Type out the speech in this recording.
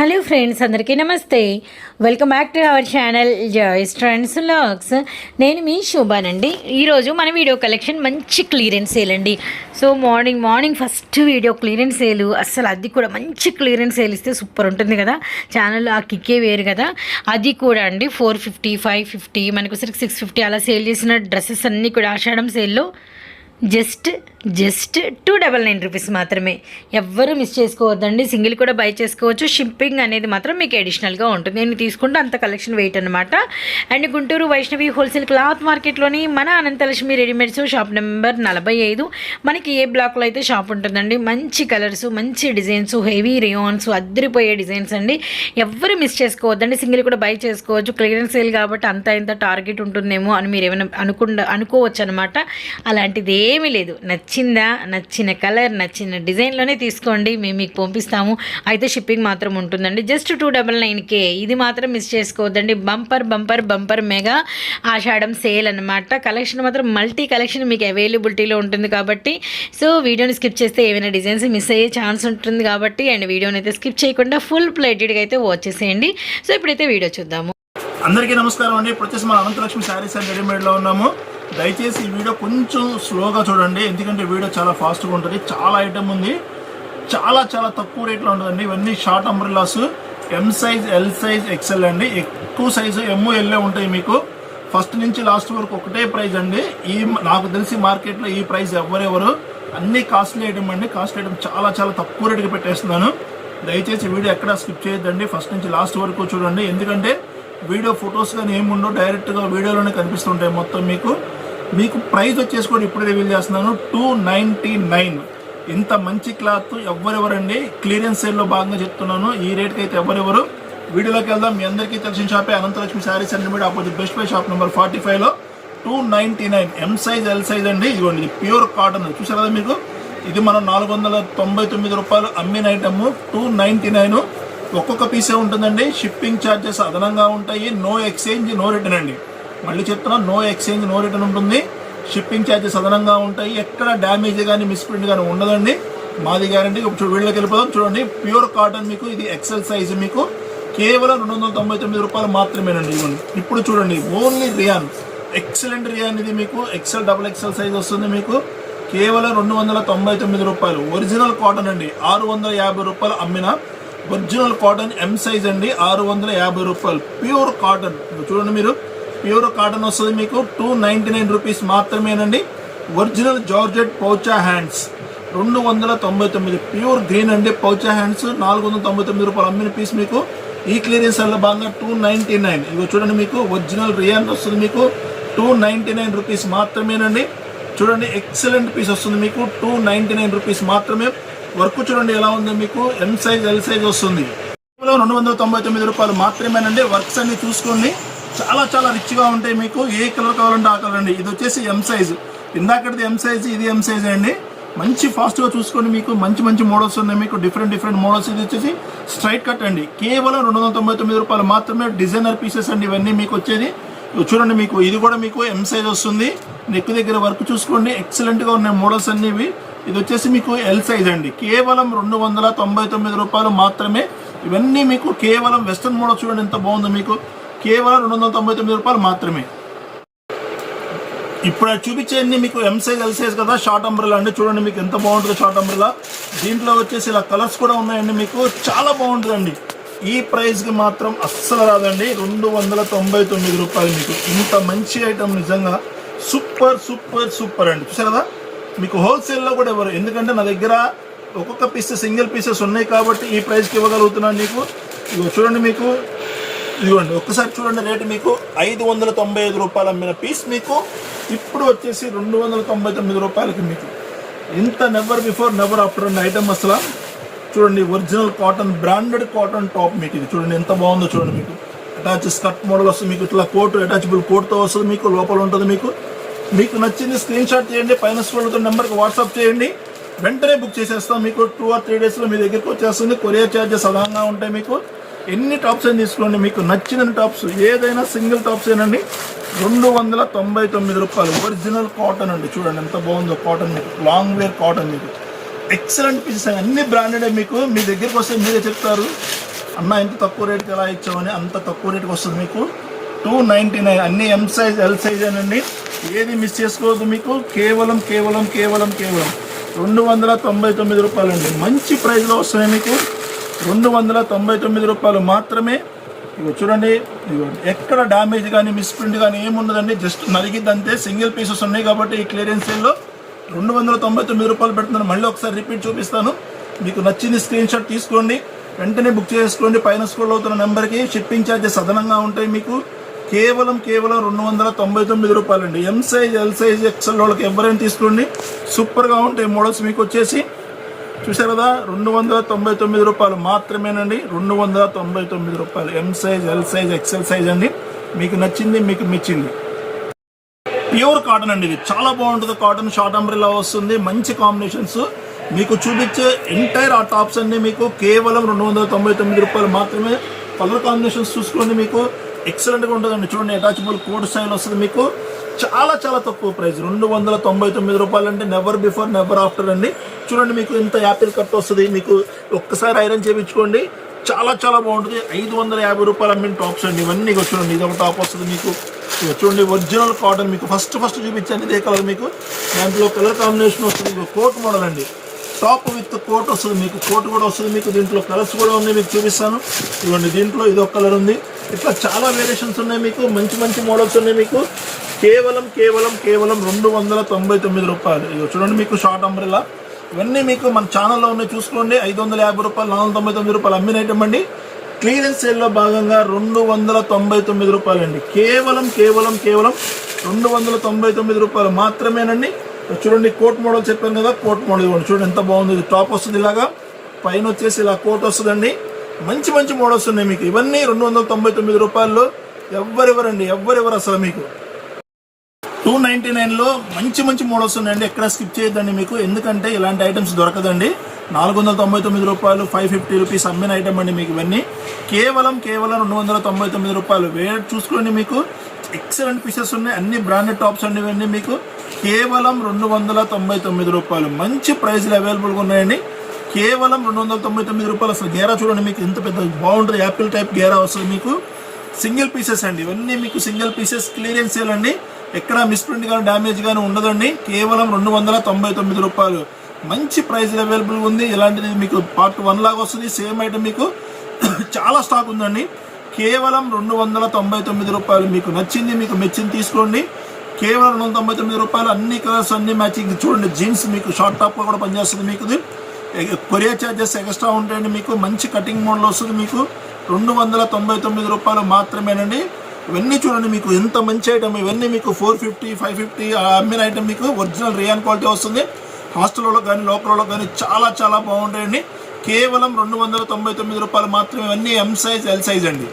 Hello friends అందరికీ నమస్తే. Welcome back to our channel Joyce trends logs. నేను మీ శోభానండి ఈరోజు మన వీడియో కలెక్షన్ మంచి క్లియరెన్స్ సేల్ అండి. So morning morning first video clearance sale. అస్సలు అది కూడా మంచి క్లియరెన్స్ సేల్ ఇస్తే సూపర్ ఉంటుంది కదా. ఛానల్లో ఆ కిక్కే వేరు కదా. అది కూడా అండి ఫోర్ ఫిఫ్టీ ఫైవ్ ఫిఫ్టీ మనకు సిక్స్ సిక్స్ ఫిఫ్టీ అలా సేల్ చేసిన డ్రెస్సెస్ అన్నీ కూడా ఆషాఢం సేల్లో. Just just two double nine rupees మాత్రమే. ఎవ్వరూ మిస్ చేసుకోవద్దండి. సింగిల్ కూడా బై చేసుకోవచ్చు. షిప్పింగ్ అనేది మాత్రం మీకు అడిషనల్గా ఉంటుంది. నేను తీసుకుంటే అంత కలెక్షన్ వెయిట్ అనమాట and Guntur Vaishnavi wholesale cloth మార్కెట్లోని మన అనంతలక్ష్మి రెడీమేడ్స్ షాప్ నెంబర్ నలభై ఐదు. మనకి ఏ బ్లాక్లో అయితే షాప్ ఉంటుందండి? మంచి కలర్స్ మంచి డిజైన్స్ హెవీ రేయాన్స్ అద్దరిపోయే డిజైన్స్ అండి. ఎవ్వరు మిస్ చేసుకోవద్దండి. సింగిల్ కూడా బై చేసుకోవచ్చు. క్లియరెన్స్ సేల్ కాబట్టి అంత ఇంత టార్గెట్ ఉంటుందేమో అని మీరు ఏమైనా అనుకుండా అనుకోవచ్చు అనమాట అలాంటిదే ఏమీ లేదు. నచ్చిందా? నచ్చిన కలర్ నచ్చిన డిజైన్లోనే తీసుకోండి. మేము మీకు పంపిస్తాము. అయితే షిప్పింగ్ మాత్రం ఉంటుందండి. జస్ట్ టూ డబల్ నైన్కే ఇది మాత్రం మిస్ చేసుకోవద్దండి. Bumper bumper bumper mega Ashadham sale అనమాట కలెక్షన్ మాత్రం మల్టీ కలెక్షన్ మీకు అవైలబిలిటీలో ఉంటుంది కాబట్టి. సో వీడియోని స్కిప్ చేస్తే ఏమైనా డిజైన్స్ మిస్ అయ్యే ఛాన్స్ ఉంటుంది కాబట్టి. అండ్ వీడియోని అయితే స్కిప్ చేయకుండా ఫుల్ ప్లేటెడ్గా అయితే వాచ్ చేసేయండి. సో ఇప్పుడైతే వీడియో చూద్దాము. అందరికీ నమస్కారం అండి. ఇప్పుడు వచ్చేసి మన అనంతలక్ష్మి శారీస్ అండ్ రెడీమేడ్లో ఉన్నాము. దయచేసి ఈ వీడియో కొంచెం స్లోగా చూడండి. ఎందుకంటే వీడియో చాలా ఫాస్ట్గా ఉంటుంది. చాలా ఐటమ్ ఉంది. చాలా చాలా తక్కువ రేట్లో ఉంటుందండి. ఇవన్నీ short umbrellas M size L size XL అండి. ఎక్కువ సైజు ఎమ్ ఎల్ఏ ఉంటాయి మీకు. ఫస్ట్ నుంచి లాస్ట్ వరకు ఒకటే ప్రైస్ అండి. ఈ నాకు తెలిసి మార్కెట్లో ఈ ప్రైస్ ఎవరెవరు అన్ని కాస్ట్లీ ఐటమ్ అండి. కాస్ట్లీ ఐటమ్ చాలా చాలా తక్కువ రేటుకి పెట్టేస్తున్నాను. దయచేసి వీడియో ఎక్కడ స్కిప్ చేయొద్దండి. ఫస్ట్ నుంచి లాస్ట్ వరకు చూడండి. ఎందుకంటే వీడియో ఫొటోస్ కానీ ఏముండో డైరెక్ట్గా వీడియోలోనే కనిపిస్తుంటాయి మొత్తం మీకు. మీకు ప్రైస్ వచ్చేసి కూడా ఇప్పుడు రివీల్ చేస్తున్నాను. Two ninety nine. ఇంత మంచి క్లాత్ ఎవరెవరండి క్లియరెన్స్ సేల్లో భాగంగా చెప్తున్నాను. ఈ రేట్కి అయితే ఎవరెవరు వీడియోలోకి వెళ్దాం. మీ అందరికీ తెలిసిన షాపే అనంతలక్ష్మి శారీస్ అండ్ మీద opposite best buy shop number forty ఫైవ్లో. Two ninety nine. M size L size అండి. ఇవ్వండి ఇది ప్యూర్ కాటన్. చూసారు కదా మీకు? ఇది మనం నాలుగు వందల తొంభై తొమ్మిది రూపాయలు అమ్మిన ఐటమ్. Two ninety nine. ఒక్కొక్క పీసే ఉంటుందండి. షిప్పింగ్ ఛార్జెస్ అదనంగా ఉంటాయి. నో ఎక్స్చేంజ్ నో రిటర్న్ అండి. మళ్ళీ చెప్తున్నా నో ఎక్స్చేంజ్ నో రిటర్న్ ఉంటుంది. షిప్పింగ్ ఛార్జెస్ అదనంగా ఉంటాయి. ఎక్కడ డ్యామేజ్ కానీ మిస్ప్రింట్ కానీ ఉండదండి. మాది గ్యారంటీ ఇప్పుడు వీళ్ళకి వెళ్ళిపోదాం. చూడండి ప్యూర్ కాటన్ మీకు ఇది ఎక్సెల్ సైజ్ మీకు కేవలం రెండు వందల తొంభై తొమ్మిది రూపాయలు మాత్రమేనండి ఇవ్వండి. ఇప్పుడు చూడండి ఓన్లీ రియాన్ ఎక్సలెంట్ రియాన్ ఇది మీకు. ఎక్సెల్ డబుల్ ఎక్సెల్ సైజ్ వస్తుంది మీకు. కేవలం రెండు వందల తొంభై తొమ్మిది రూపాయలు. ఒరిజినల్ కాటన్ అండి ఆరు వందల యాభై రూపాయలు అమ్మిన. ఒరిజినల్ కాటన్ ఎం సైజ్ అండి ఆరు వందల యాభై రూపాయలు. ప్యూర్ కాటన్ చూడండి మీరు ప్యూర్ కాటన్ వస్తుంది మీకు. టూ నైంటీ నైన్ రూపీస్ మాత్రమేనండి. ఒరిజినల్ జార్జెట్ పౌచా హ్యాండ్స్. రెండు వందల తొంభై తొమ్మిది. ప్యూర్ గ్రీన్ అండి పౌచా హ్యాండ్స్. నాలుగు వందల తొంభై తొమ్మిది రూపాయలు అమ్మిన పీస్ మీకు. ఈ క్లియరెన్స్ వల్ల భాగంగా టూ నైంటీ నైన్ ఇవి చూడండి మీకు ఒరిజినల్ రియాన్ వస్తుంది మీకు. టూ నైంటీ నైన్ రూపీస్ మాత్రమేనండి. చూడండి ఎక్సలెంట్ పీస్ వస్తుంది మీకు. టూ నైంటీ నైన్ రూపీస్ మాత్రమే. వర్క్ చూడండి ఎలా ఉందో మీకు. ఎం సైజ్ ఎల్ సైజ్ వస్తుంది. రెండు వందల తొంభై తొమ్మిది రూపాయలు మాత్రమేనండి. వర్క్స్ అన్ని చూసుకోండి. చాలా చాలా రిచ్గా ఉంటాయి మీకు. ఏ కలర్ కావాలంటే ఆ కలర్ అండి. ఇది వచ్చేసి ఎం సైజ్ ఇందాకటిది ఎం సైజ్ ఇది ఎం సైజ్ అండి. మంచి ఫాస్ట్గా చూసుకోండి మీకు మంచి మంచి మోడల్స్ ఉన్నాయి మీకు. డిఫరెంట్ డిఫరెంట్ మోడల్స్ ఇది వచ్చేసి స్ట్రైట్ కట్ అండి. కేవలం రెండు వందల తొంభై తొమ్మిది రూపాయలు మాత్రమే డిజైనర్ పీసెస్ అండి ఇవన్నీ మీకు వచ్చేది. చూడండి మీకు ఇది కూడా మీకు ఎం సైజ్ వస్తుంది. నెక్ దగ్గర వర్క్ చూసుకోండి. ఎక్సలెంట్గా ఉన్నాయి మోడల్స్ అన్ని ఇవి ఇది వచ్చేసి మీకు ఎల్ సైజ్ అండి. కేవలం రెండు వందల తొంభై తొమ్మిది రూపాయలు మాత్రమే. ఇవన్నీ మీకు కేవలం వెస్ట్రన్ మోడల్ చూడండి ఎంత బాగుందో మీకు. కేవలం రెండు వందల తొంభై తొమ్మిది రూపాయలు మాత్రమే. ఇప్పుడు అది మీకు ఎం సైజ్ ఎల్ సైజ్ కదా షార్ట్ అంబ్రెలా అండి. చూడండి మీకు ఎంత బాగుంటుంది షార్ట్ అంబ్రెలా దీంట్లో వచ్చేసి ఇలా కలర్స్ కూడా ఉన్నాయండి మీకు. చాలా బాగుంటుందండి. ఈ ప్రైస్కి మాత్రం అస్సలు రాదండి. రెండు వందల తొంభై తొమ్మిది రూపాయలు మీకు. ఇంత మంచి ఐటమ్ నిజంగా. సూపర్ సూపర్ సూపర్ అండి. చూసారు కదా? మీకు హోల్సేల్లో కూడా ఇవ్వరు ఎందుకంటే నా దగ్గర ఒక్కొక్క పీసెస్ సింగిల్ పీసెస్ ఉన్నాయి కాబట్టి ఈ ప్రైస్కి ఇవ్వగలుగుతున్నాను మీకు. చూడండి మీకు. ఇదిగోండి ఒక్కసారి చూడండి రేటు మీకు. ఐదు వందల తొంభై ఐదు రూపాయలు అమ్మిన పీస్ మీకు. ఇప్పుడు వచ్చేసి రెండు వందల తొంభై తొమ్మిది రూపాయలకి మీకు. ఇంత నెవర్ బిఫోర్ నెవర్ ఆఫ్టర్ ఉన్న ఐటమ్ అసలు. చూడండి original cotton branded cotton top మీకు ఇది. చూడండి ఎంత బాగుందో చూడండి మీకు. అటాచ్ స్కర్ట్ మోడల్ వస్తుంది మీకు. ఇట్లా కోట్ అటాచబుల్ కోట్తో వస్తుంది మీకు. లోపల ఉంటుంది మీకు. మీకు నచ్చింది స్క్రీన్ షాట్ చేయండి. పైన స్కూల్తో నెంబర్కి వాట్సాప్ చేయండి. వెంటనే బుక్ చేసేస్తాం మీకు. టూ ఆర్ త్రీ డేస్లో మీ దగ్గరికి వచ్చేస్తుంది. కొరియర్ ఛార్జెస్ అదనంగా ఉంటాయి మీకు. ఎన్ని టాప్స్ అయినా తీసుకోండి. మీకు నచ్చిన టాప్స్ ఏదైనా సింగిల్ టాప్స్ ఏనండి. రెండు వందల తొంభై తొమ్మిది రూపాయలు. ఒరిజినల్ కాటన్ అండి. చూడండి ఎంత బాగుందో కాటన్ మీకు. లాంగ్ వేర్ కాటన్ మీకు. ఎక్సలెంట్ పీసెస్ అన్ని బ్రాండెడే మీకు. మీ దగ్గరికి వస్తే మీరే చెప్తారు. అన్న ఇంత తక్కువ రేట్కి ఎలా ఇచ్చామని అంత తక్కువ రేట్కి వస్తుంది మీకు. టూ నైంటీ నైన్ అన్ని ఎం సైజ్ ఎల్ సైజ్ అనండి ఏది మిస్ చేసుకోవద్దు మీకు. కేవలం కేవలం కేవలం కేవలం రెండు వందల తొంభై తొమ్మిది రూపాయలు అండి మంచి ప్రైస్లో వస్తున్నాయి మీకు. రెండు వందల తొంభై తొమ్మిది రూపాయలు మాత్రమే. ఇగో చూడండి ఎక్కడ డ్యామేజ్ కానీ మిస్ప్రింట్ కానీ ఏముండదండి జస్ట్ నలిగిద్దంతే. సింగిల్ పీసెస్ ఉన్నాయి కాబట్టి ఈ క్లియరెన్స్ సేల్లో రెండు వందల తొంభై తొమ్మిది రూపాయలు పెడుతున్నాను. మళ్ళీ ఒకసారి రిపీట్ చూపిస్తాను. మీకు నచ్చింది స్క్రీన్ షాట్ తీసుకోండి. వెంటనే బుక్ చేసుకోండి. పైన స్కూల్ అవుతున్న నెంబర్కి షిప్పింగ్ ఛార్జెస్ అదనంగా ఉంటాయి మీకు. కేవలం కేవలం రెండు వందల తొంభై తొమ్మిది రూపాయలు అండి M size L size XL వాళ్ళకి ఎవరైనా తీసుకోండి. సూపర్గా ఉంటాయి మోడల్స్ మీకు వచ్చేసి. చూసారు కదా రెండు వందల తొంభై తొమ్మిది రూపాయలు మాత్రమేనండి. రెండు వందల తొంభై తొమ్మిది రూపాయలు. M size L size XL size అండి. మీకు నచ్చింది మీకు మెచ్చింది ప్యూర్ కాటన్ అండి ఇది. చాలా బాగుంటుంది కాటన్ షార్ట్ అంబ్రిలా వస్తుంది. మంచి కాంబినేషన్స్ మీకు చూపించే ఎంటైర్ ఆ టాప్స్ అన్ని మీకు. కేవలం రెండు వందల తొంభై తొమ్మిది రూపాయలు మాత్రమే. కలర్ కాంబినేషన్స్ చూసుకోండి మీకు. ఎక్సలెంట్గా ఉంటుందండి. చూడండి అటాచబుల్ కోడ్ స్టైల్ వస్తుంది మీకు. చాలా చాలా తక్కువ ప్రైస్. రెండు వందల తొంభై తొమ్మిది రూపాయలు అంటే నెవర్ బిఫోర్ నెవర్ ఆఫ్టర్ అండి. చూడండి మీకు ఇంత యాపిల్ కట్ వస్తుంది. మీకు ఒక్కసారి ఐరన్ చేయించుకోండి. చాలా చాలా బాగుంటుంది. ఐదు వందల యాభై రూపాయలు అమ్మిన టాప్స్ అండి. ఇవన్నీ చూడండి. ఇది ఒక టాప్ వస్తుంది మీకు. చూడండి ఒరిజినల్ కాటన్ మీకు. ఫస్ట్ ఫస్ట్ చూపించాను ఇదే కలర్ మీకు. దాంట్లో కలర్ కాంబినేషన్ వస్తుంది. కోట్ మోడల్ అండి. టాప్ విత్ కోట్ వస్తుంది మీకు. కోట్ కూడా వస్తుంది మీకు. దీంట్లో కలర్స్ కూడా ఉన్నాయి. మీకు చూపిస్తాను. ఇవ్వండి దీంట్లో ఇది ఒక కలర్ ఉంది. ఇట్లా చాలా వేరియేషన్స్ ఉన్నాయి మీకు. మంచి మంచి మోడల్స్ ఉన్నాయి మీకు. కేవలం కేవలం కేవలం రెండు వందల తొంభై తొమ్మిది రూపాయలు. ఇగో చూడండి మీకు షార్ట్ అంబ్రెలా ఇవన్నీ మీకు మన ఛానల్లో ఉన్నాయి చూసుకోండి. ఐదు వందల యాభై రూపాయలు నాలుగు తొంభై తొమ్మిది రూపాయలు అమ్మిన ఐటమ్ అండి. క్లియరెన్స్ సేల్లో భాగంగా రెండు వందల తొంభై తొమ్మిది రూపాయలు అండి కేవలం కేవలం కేవలం రెండు వందల తొంభై తొమ్మిది రూపాయలు మాత్రమేనండి. చూడండి కోట్ మోడల్ చెప్పాను కదా కోట్ మోడల్ ఇవ్వండి చూడండి ఎంత బాగుంది. ఇది టాప్ వస్తుంది ఇలాగా. పైన వచ్చేసి ఇలా కోట్ వస్తుందండి. మంచి మంచి మోడల్స్ ఉన్నాయి మీకు. ఇవన్నీ రెండు వందల తొంభై తొమ్మిది రూపాయల్లో ఎవ్వరెవరండి ఎవ్వరెవరు అసలు మీకు? టూ నైంటీ నైన్లో మంచి మంచి మోడల్స్ ఉన్నాయండి ఎక్కడ స్కిప్ చేయొద్దండి మీకు. ఎందుకంటే ఇలాంటి ఐటమ్స్ దొరకదండి. నాలుగు వందల తొంభై తొమ్మిది రూపాయలు ఫైవ్ ఫిఫ్టీ రూపీస్ అమ్మిన ఐటమ్ అండి మీకు ఇవన్నీ. కేవలం కేవలం రెండు వందల తొంభై తొమ్మిది రూపాయలు. వేట్ చూసుకోండి మీకు. ఎక్సలెంట్ పీసెస్ ఉన్నాయి. అన్ని బ్రాండెడ్ టాప్స్ అండి ఇవన్నీ మీకు. కేవలం రెండు వందల తొంభై తొమ్మిది రూపాయలు. మంచి ప్రైస్లు అవైలబుల్గా ఉన్నాయండి. కేవలం రెండు వందల తొంభై తొమ్మిది రూపాయలు. అసలు గేరా చూడండి మీకు. ఎంత పెద్ద బాగుంటుంది. యాపిల్ టైప్ గేరా వస్తుంది మీకు. సింగిల్ పీసెస్ అండి. ఇవన్నీ మీకు సింగిల్ పీసెస్ క్లియరెన్స్ సేల్ అండి. ఎక్కడ మిస్ప్రింట్ కానీ డ్యామేజ్ కానీ ఉండదండి. కేవలం రెండు వందల తొంభై తొమ్మిది రూపాయలు. మంచి ప్రైస్ అవైలబుల్ ఉంది. ఇలాంటిది మీకు పార్ట్ వన్ లాగా వస్తుంది. సేమ్ ఐటమ్ మీకు చాలా స్టాక్ ఉందండి. కేవలం రెండు వందల తొంభై తొమ్మిది రూపాయలు మీకు నచ్చింది మీకు మెచ్చింది తీసుకోండి. కేవలం రెండు వందల తొంభై తొమ్మిది రూపాయలు. అన్ని కలర్స్ అన్ని మ్యాచింగ్ చూడండి. జీన్స్ మీకు షార్ట్ టాప్గా కూడా పనిచేస్తుంది మీకు ఇది కొరియర్ ఛార్జెస్ ఎక్స్ట్రా ఉంటాయండి మీకు. మంచి కటింగ్ మోడల్ వస్తుంది మీకు. రెండు వందల తొంభై తొమ్మిది రూపాయలు మాత్రమేనండి. ఇవన్నీ చూడండి మీకు ఎంత మంచి ఐటమ్ ఇవన్నీ మీకు ఫోర్ ఫిఫ్టీ ఫైవ్ ఫిఫ్టీ అమ్మిన ఐటమ్ మీకు ఒరిజినల్ రియాన్ క్వాలిటీ వస్తుంది. హాస్టల్లో కానీ లోకల్లో కానీ చాలా చాలా బాగుంటాయండి. కేవలం రెండు వందల తొంభై తొమ్మిది రూపాయలు మాత్రమే ఇవన్నీ ఎం సైజ్ ఎల్ సైజ్ అండి.